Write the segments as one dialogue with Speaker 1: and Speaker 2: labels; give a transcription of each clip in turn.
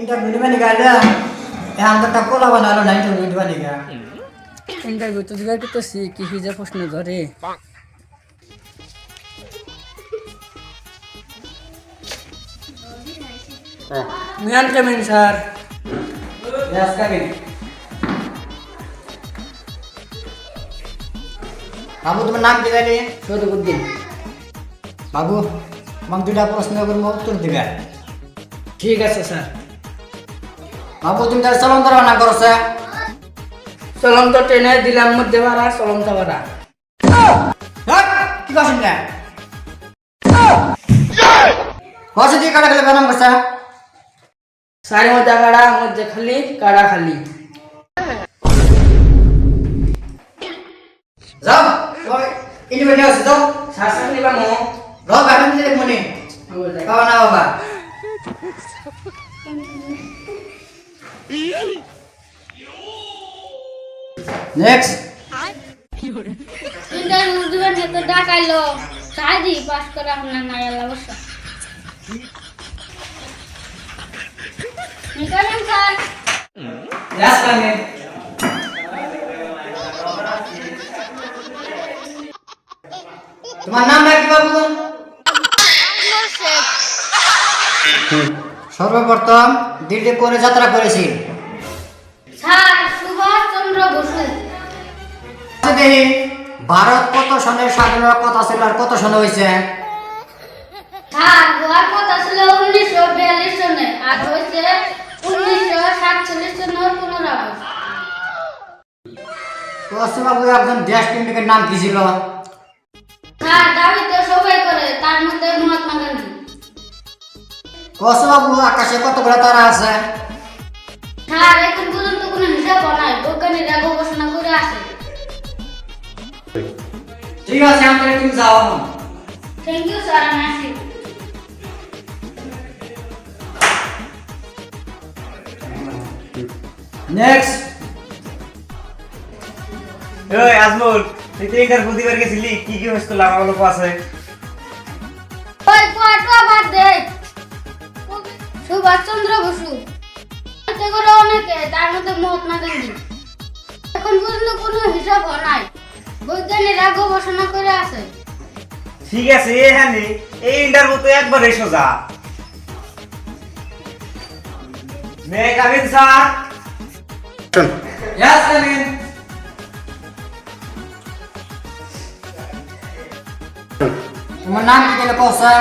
Speaker 1: তো একটা কোলা বানালো না ইন্টারভিউ দিবা নিকা
Speaker 2: ইন্টারভিউ তো দিবার করতেছি কি কি যে প্রশ্ন ধরে মিয়ান কেমিন স্যার.
Speaker 1: বাবু তোমার নাম কি জানি
Speaker 2: সদুদ্দিন
Speaker 1: বাবু আমাকে দুটা প্রশ্ন করব উত্তর দিবে
Speaker 2: ঠিক আছে স্যার
Speaker 1: বাবু তুমি তার চলন্ত রান্না করছে?
Speaker 2: চলন্ত ট্রেনে দিলাম মধ্যে ভাড়া চলন্ত ভাড়া।
Speaker 1: কি করছেন না কষে দিয়ে কাটা খেলে বানাম করছে
Speaker 2: সারি মধ্যে কাড়া মধ্যে খালি কাড়া খালি।
Speaker 1: যাও আছে যাও।
Speaker 2: শাসন নিবা মো।
Speaker 1: রব এখন দিলে মনে বাবা না বাবা। নেক্সট
Speaker 3: ইন্টারভিউ দিবেন তো ডাকাইলো সাহায্য পাস করা আপনার নাই অবশ্য নিকালেন স্যার
Speaker 1: Yes, Kevin. তোমার নাম কি বাবু সর্বপ্রথম দিল্লি করে যাত্রা করেছি
Speaker 3: স্যার সুভাষ চন্দ্র বসু।
Speaker 1: দেখি ভারত কত সনে স্বাধীনতার কথা ছিল আর কত সনে হয়েছে?
Speaker 3: স্যার হওয়ার কথা ছিল উনিশশো বিয়াল্লিশ সনে আর হয়েছে উনিশশো সাতচল্লিশ সনের পনেরো আগস্ট
Speaker 1: তো একজন দেশ প্রেমিকের নাম কি ছিল?
Speaker 3: স্যার দাবি তো সবাই করে তার মধ্যে মহাত্মা গান্ধী।
Speaker 1: অসীম বাবু আকাশে কতগুলো তারা আছে?
Speaker 3: স্যার এখন পর্যন্ত কোনো হিসাব নাই। বৈজ্ঞানিকরা গবেষণা করে আছে।
Speaker 1: ঠিক আছে আমাদের তুমি যাও
Speaker 3: থ্যাংক ইউ স্যার আমি আসি।
Speaker 1: নেক্সট
Speaker 4: ওই আজমল তুই তো গেছিলি কি কি হয়েছিল? আমার লোক আছে।
Speaker 3: ওই কোয়াটো বাদ দে। সুভাষ চন্দ্র বসু। করে অনেকে তার মধ্যে মহাত্মা গান্ধী। এখন পর্যন্ত কোনো হিসাব নাই। বৈজ্ঞানিকরা গবেষণা করে আছে।
Speaker 4: ঠিক আছে এ হ্যাঁ এই ইন্টারভিউ তো একবার এসো যা may come in sir.
Speaker 1: Yes, Kevin. তোমার নাম কি গেলে কৌশা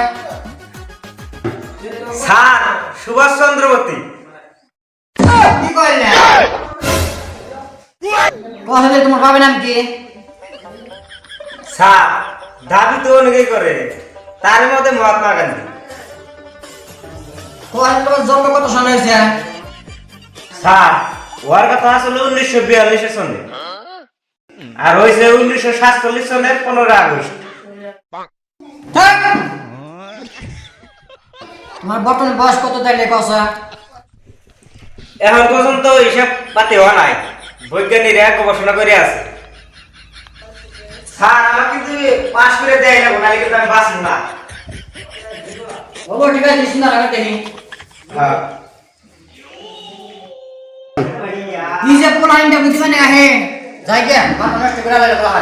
Speaker 4: স্যার সুভাষ চন্দ্রবর্তী।
Speaker 1: কি করলে তোমার বাবার নাম কি?
Speaker 4: স্যার দাবি তো অনেকেই করে। তার মধ্যে মহাত্মা গান্ধী।
Speaker 1: তোমার জন্ম কত সনে হয়েছে?
Speaker 4: স্যার ওর কথা আসলে উনিশশো বিয়াল্লিশ সনে আর হয়েছে উনিশশো সাতচল্লিশ সনের পনেরো আগস্ট।
Speaker 1: তোমার বর্তমান বয়স কত তাইলে কৌশা
Speaker 4: এখন পর্যন্ত হিসাব পাতি হওয়া নাই। বৈজ্ঞানিকরা গবেষণা করে আছে। স্যার আমার কিন্তু পাস করে দেয় না নাহলে কিন্তু আমি বাঁচব না।
Speaker 1: বাবু ঠিক আছে চিন্তা লাগা দেখি
Speaker 4: হ্যাঁ।
Speaker 1: কি যে পুরা ইন্টারভিউ দিবেন আহে যাই গে মাথা নষ্ট করে লাগে বলা